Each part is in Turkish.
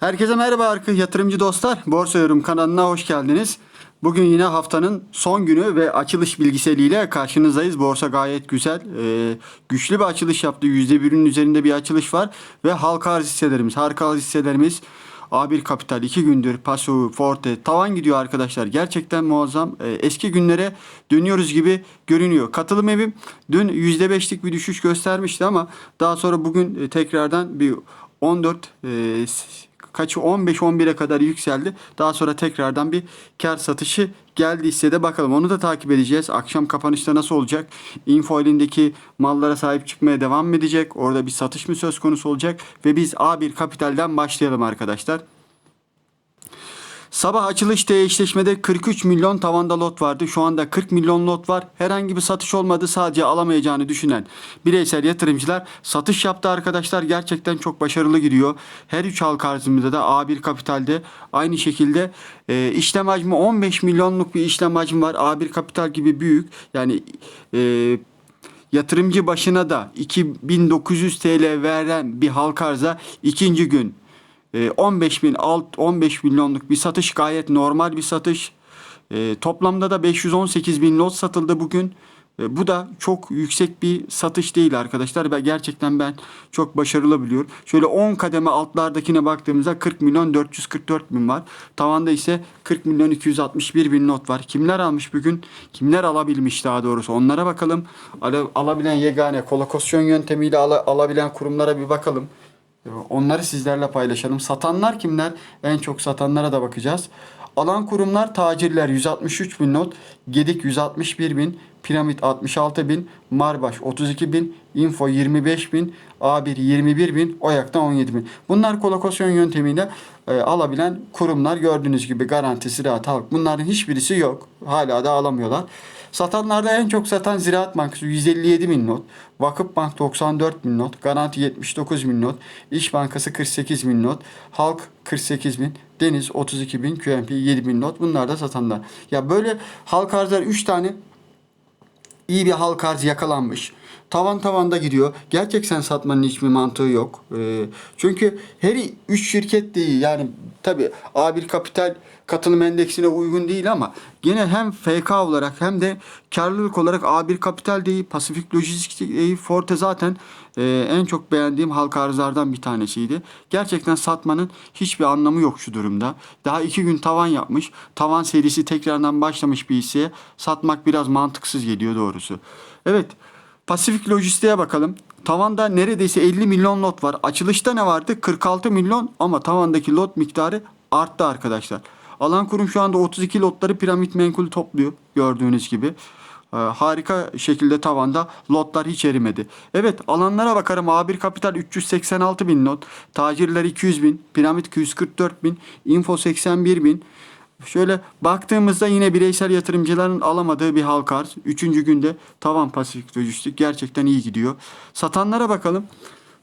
Herkese merhaba arka yatırımcı dostlar. Borsa Yorum kanalına hoş geldiniz. Bugün yine haftanın son günü ve açılış bilgiseliyle karşınızdayız. Borsa gayet güzel. Ee, güçlü bir açılış yaptı. %1'in üzerinde bir açılış var. Ve halka arz hisselerimiz, harika arz hisselerimiz A1 Kapital 2 gündür Paso, Forte tavan gidiyor arkadaşlar. Gerçekten muazzam. Ee, eski günlere dönüyoruz gibi görünüyor. Katılım evim dün %5'lik bir düşüş göstermişti ama daha sonra bugün e, tekrardan bir 14 e, kaçı 15-11'e kadar yükseldi. Daha sonra tekrardan bir kar satışı geldi hissede bakalım. Onu da takip edeceğiz. Akşam kapanışta nasıl olacak? Info elindeki mallara sahip çıkmaya devam mı edecek? Orada bir satış mı söz konusu olacak? Ve biz A1 Kapital'den başlayalım arkadaşlar. Sabah açılış eşleşmede 43 milyon tavanda lot vardı. Şu anda 40 milyon lot var. Herhangi bir satış olmadı. Sadece alamayacağını düşünen bireysel yatırımcılar satış yaptı arkadaşlar. Gerçekten çok başarılı gidiyor. Her üç halka arzımızda da A1 Kapital'de aynı şekilde e, işlem hacmi 15 milyonluk bir işlem hacmi var. A1 Kapital gibi büyük. Yani e, yatırımcı başına da 2900 TL veren bir halka arza ikinci gün 15 bin alt 15 milyonluk bir satış gayet normal bir satış. E, toplamda da 518 bin lot satıldı bugün. E, bu da çok yüksek bir satış değil arkadaşlar. ve gerçekten ben çok başarılı biliyorum. Şöyle 10 kademe altlardakine baktığımızda 40 milyon 444 bin var. Tavanda ise 40 milyon 261 bin not var. Kimler almış bugün? Kimler alabilmiş daha doğrusu? Onlara bakalım. Ala- alabilen yegane kolokasyon yöntemiyle ala- alabilen kurumlara bir bakalım. Onları sizlerle paylaşalım. Satanlar kimler? En çok satanlara da bakacağız. Alan kurumlar tacirler 163 bin not, Gedik 161 bin, Piramit 66 bin, Marbaş 32 bin, Info 25 bin, A1 21 bin, Oyak'tan 17 bin. Bunlar kolokasyon yöntemiyle e, alabilen kurumlar gördüğünüz gibi Garanti, Ziraat, Halk bunların hiçbirisi yok. Hala da alamıyorlar. Satanlarda en çok satan Ziraat Bankası 157 bin not, Vakıf Bank 94 bin not, Garanti 79 bin not, İş Bankası 48 bin not, Halk 48 bin, Deniz 32 bin, QNP 7 bin not. Bunlar da satanlar. Ya böyle halk arzlar 3 tane iyi bir halk arz yakalanmış. Tavan tavanda gidiyor. Gerçekten satmanın hiçbir mantığı yok. Ee, çünkü her üç şirket de iyi. Yani tabi A1 Kapital katılım endeksine uygun değil ama gene hem FK olarak hem de karlılık olarak A1 Kapital de iyi. Pasifik Lojistik de iyi. Forte zaten e, en çok beğendiğim halka arzlardan bir tanesiydi. Gerçekten satmanın hiçbir anlamı yok şu durumda. Daha iki gün tavan yapmış. Tavan serisi tekrardan başlamış bir hisseye satmak biraz mantıksız geliyor doğrusu. Evet. Pasifik Lojistik'e bakalım. Tavanda neredeyse 50 milyon lot var. Açılışta ne vardı? 46 milyon ama tavandaki lot miktarı arttı arkadaşlar. Alan kurum şu anda 32 lotları piramit menkul topluyor gördüğünüz gibi. Ee, harika şekilde tavanda lotlar hiç erimedi. Evet alanlara bakarım. A1 Kapital 386 bin lot. Tacirler 200 bin. Piramit 244 bin. Info 81 bin. Şöyle baktığımızda yine bireysel yatırımcıların alamadığı bir halka arz. Üçüncü günde tavan pasifik lojistik gerçekten iyi gidiyor. Satanlara bakalım.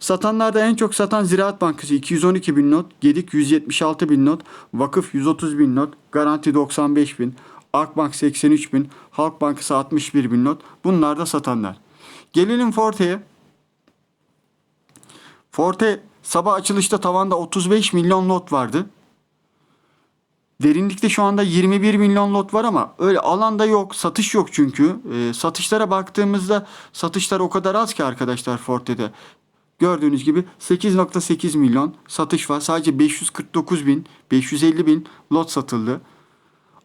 Satanlarda en çok satan Ziraat Bankası 212 bin not, Gedik 176 bin not, Vakıf 130 bin not, Garanti 95 bin, Akbank 83 bin, Halk Bankası 61 bin not. Bunlar da satanlar. Gelelim Forte'ye. Forte sabah açılışta tavanda 35 milyon lot vardı. Derinlikte şu anda 21 milyon lot var ama öyle alanda yok, satış yok çünkü. Ee, satışlara baktığımızda satışlar o kadar az ki arkadaşlar Forte'de. Gördüğünüz gibi 8.8 milyon satış var. Sadece 549 bin, 550 bin lot satıldı.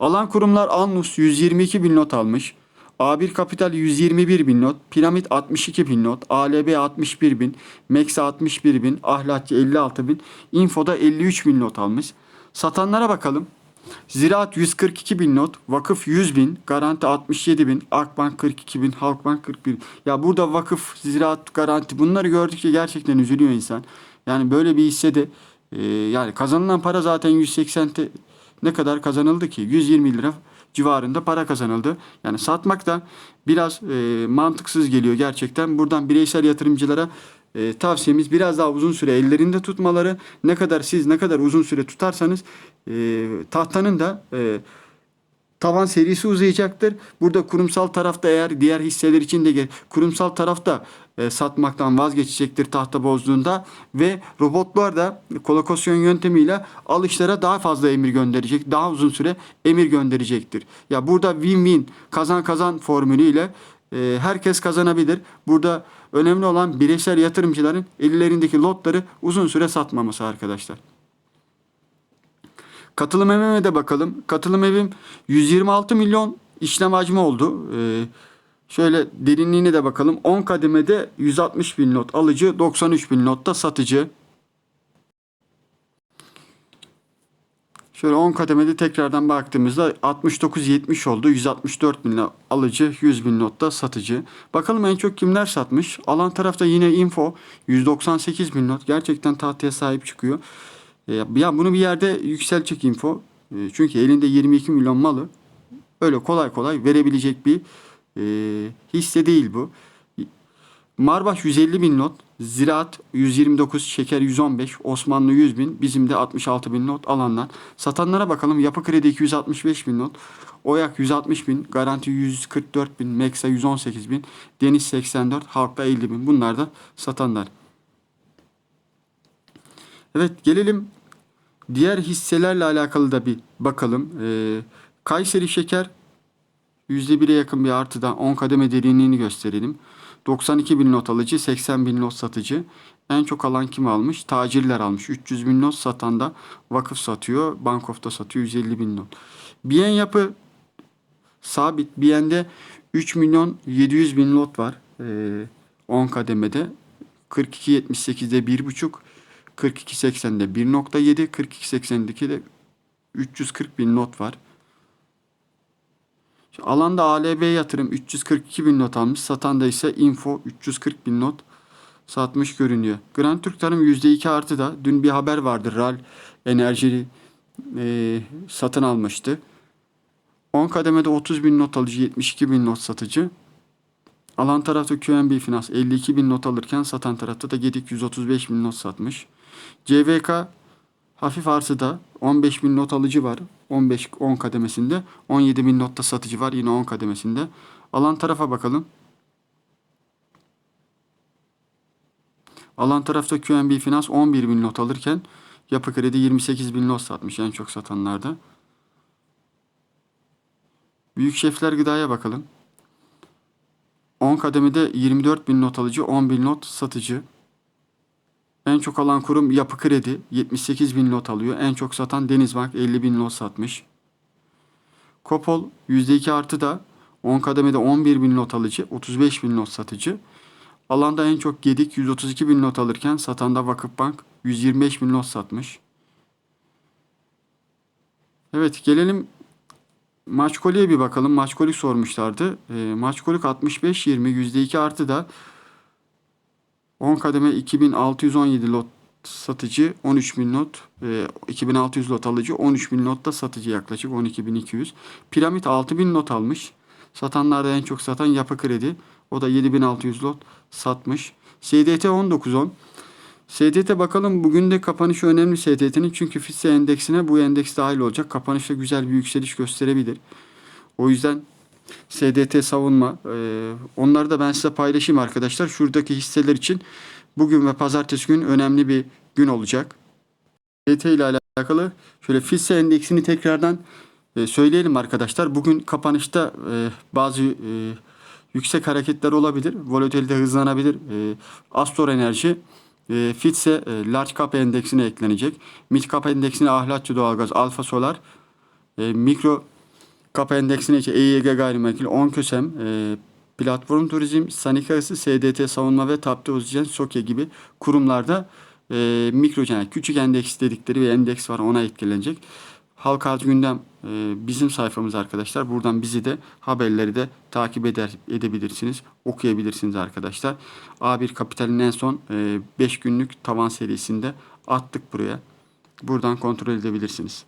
Alan kurumlar Annus 122 bin not almış. A1 Kapital 121 bin not, Piramit 62 bin not, ALB 61 bin, Mexa 61 bin, Ahlatçı 56 bin, Info'da 53 bin not almış. Satanlara bakalım. Ziraat 142 bin not, Vakıf 100 bin, Garanti 67 bin, Akbank 42 bin, Halkbank 41 bin. Ya burada Vakıf, Ziraat, Garanti bunları gördükçe gerçekten üzülüyor insan. Yani böyle bir hissede e, yani kazanılan para zaten 180 te- ne kadar kazanıldı ki? 120 lira civarında para kazanıldı. Yani satmak da biraz e, mantıksız geliyor gerçekten. Buradan bireysel yatırımcılara e, tavsiyemiz biraz daha uzun süre ellerinde tutmaları. Ne kadar siz ne kadar uzun süre tutarsanız e, tahtanın da e, tavan serisi uzayacaktır. Burada kurumsal tarafta eğer diğer hisseler için de kurumsal tarafta e, satmaktan vazgeçecektir tahta bozduğunda ve robotlar da kolokasyon yöntemiyle alışlara daha fazla emir gönderecek. Daha uzun süre emir gönderecektir. Ya burada win-win kazan kazan formülüyle e, herkes kazanabilir. Burada önemli olan bireysel yatırımcıların ellerindeki lotları uzun süre satmaması arkadaşlar. Katılım evime de bakalım. Katılım evim 126 milyon işlem hacmi oldu. Ee, şöyle derinliğine de bakalım. 10 kademede 160 bin lot alıcı, 93 bin lotta satıcı. Şöyle 10 kademede tekrardan baktığımızda 69-70 oldu. 164 bin alıcı, 100 bin lotta satıcı. Bakalım en çok kimler satmış? Alan tarafta yine info 198 bin lot. Gerçekten tahtaya sahip çıkıyor. E, Ya bunu bir yerde yükseltecek info. E, Çünkü elinde 22 milyon malı öyle kolay kolay verebilecek bir e, hisse değil bu. Marbaş 150 bin not, Ziraat 129, Şeker 115, Osmanlı 100 bin, bizim de 66 bin not alanlar. Satanlara bakalım. Yapı Kredi 265 bin not, Oyak 160 bin, Garanti 144 bin, Meksa 118 bin, Deniz 84, Halkta 50 bin. Bunlar da satanlar. Evet gelelim diğer hisselerle alakalı da bir bakalım. Ee, Kayseri Şeker %1'e yakın bir artıdan 10 kademe derinliğini gösterelim. 92 bin not alıcı, 80 bin not satıcı. En çok alan kim almış? Tacirler almış. 300 bin not satan da vakıf satıyor. Bankof'ta satıyor 150 bin not. Biyen yapı sabit. Biyen'de 3 milyon 700 bin lot var. Ee, 10 kademede. 42.78'de 1.5. 42.80'de 1.7. 42.82'de de 340 bin not var. Alanda ALB yatırım 342 bin not almış. Satan da ise Info 340 bin not satmış görünüyor. Grand Türk Tarım %2 artı da dün bir haber vardı. RAL Enerji e, satın almıştı. 10 kademede 30 bin not alıcı 72 bin not satıcı. Alan tarafta QNB Finans 52 bin not alırken satan tarafta da Gedik 135 bin not satmış. CVK hafif arsada 15 bin not alıcı var. 15 10 kademesinde. 17 bin notta satıcı var yine 10 kademesinde. Alan tarafa bakalım. Alan tarafta QNB Finans 11 bin not alırken Yapı Kredi 28 bin not satmış en çok satanlarda. Büyük şefler gıdaya bakalım. 10 kademede 24 bin not alıcı, 10 bin not satıcı. En çok alan kurum Yapı Kredi 78 bin lot alıyor. En çok satan Denizbank 50 bin lot satmış. Kopol %2 artı da 10 kademede 11 bin lot alıcı, 35 bin lot satıcı. Alanda en çok Gedik 132 bin lot alırken satanda Vakıfbank 125 bin lot satmış. Evet gelelim Maçkoli'ye bir bakalım. Maçkolik sormuşlardı. E, Maçkolik 65-20 %2 artı da 10 kademe 2617 lot satıcı 13 bin lot e, 2600 lot alıcı 13 bin lot da satıcı yaklaşık 12200 piramit 6000 lot almış. Satanlarda en çok satan yapı kredi. O da 7600 lot satmış. SDT 1910 SDT bakalım bugün de kapanışı önemli SDT'nin çünkü FİSE endeksine bu endeks dahil olacak. Kapanışta güzel bir yükseliş gösterebilir. O yüzden SDT savunma. Ee, onları da ben size paylaşayım arkadaşlar. Şuradaki hisseler için bugün ve pazartesi gün önemli bir gün olacak. SDT ile alakalı şöyle FİSE endeksini tekrardan e, söyleyelim arkadaşlar. Bugün kapanışta e, bazı e, yüksek hareketler olabilir. Volatilite hızlanabilir. E, Astor Enerji e, FİTSE e, Large Cap endeksine eklenecek. Mid Cap endeksine Ahlatçı Doğalgaz, Alfa Solar, e, Mikro Kapa endeksine içe EYG gayrimenkul, Onkösem, e, Platform Turizm, Sanikası, SDT Savunma ve Tapte Oksijen, Soke gibi kurumlarda e, mikro yani küçük endeks dedikleri bir endeks var ona etkilenecek. Halka arz gündem e, bizim sayfamız arkadaşlar. Buradan bizi de haberleri de takip eder edebilirsiniz. Okuyabilirsiniz arkadaşlar. A1 Kapital'in en son 5 günlük tavan serisinde attık buraya. Buradan kontrol edebilirsiniz.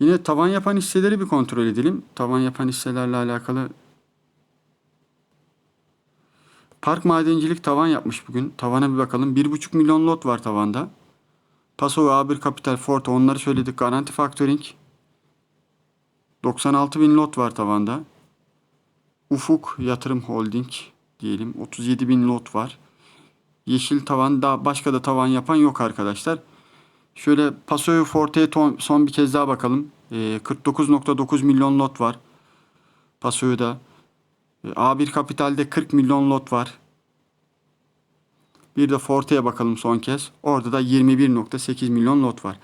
Yine tavan yapan hisseleri bir kontrol edelim. Tavan yapan hisselerle alakalı Park Madencilik tavan yapmış bugün. Tavana bir bakalım. 1,5 milyon lot var tavanda. Paso ve A1 Kapital Forte onları söyledik. Garanti Factoring 96 bin lot var tavanda. Ufuk Yatırım Holding diyelim 37 bin lot var. Yeşil tavan daha başka da tavan yapan yok arkadaşlar. Şöyle Pasoyu Forte'ye son bir kez daha bakalım. Ee, 49.9 milyon lot var. Pasoyu'da. Ee, A1 Kapital'de 40 milyon lot var. Bir de Forte'ye bakalım son kez. Orada da 21.8 milyon lot var.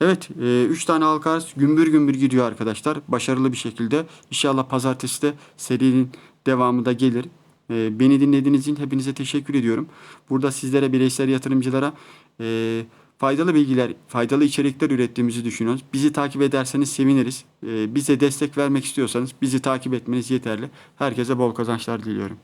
Evet 3 tane halka arz gümbür gümbür gidiyor arkadaşlar. Başarılı bir şekilde. İnşallah pazartesi de serinin devamı da gelir. E, beni dinlediğiniz için hepinize teşekkür ediyorum. Burada sizlere bireysel yatırımcılara e, faydalı bilgiler, faydalı içerikler ürettiğimizi düşünüyoruz. Bizi takip ederseniz seviniriz. E, bize destek vermek istiyorsanız bizi takip etmeniz yeterli. Herkese bol kazançlar diliyorum.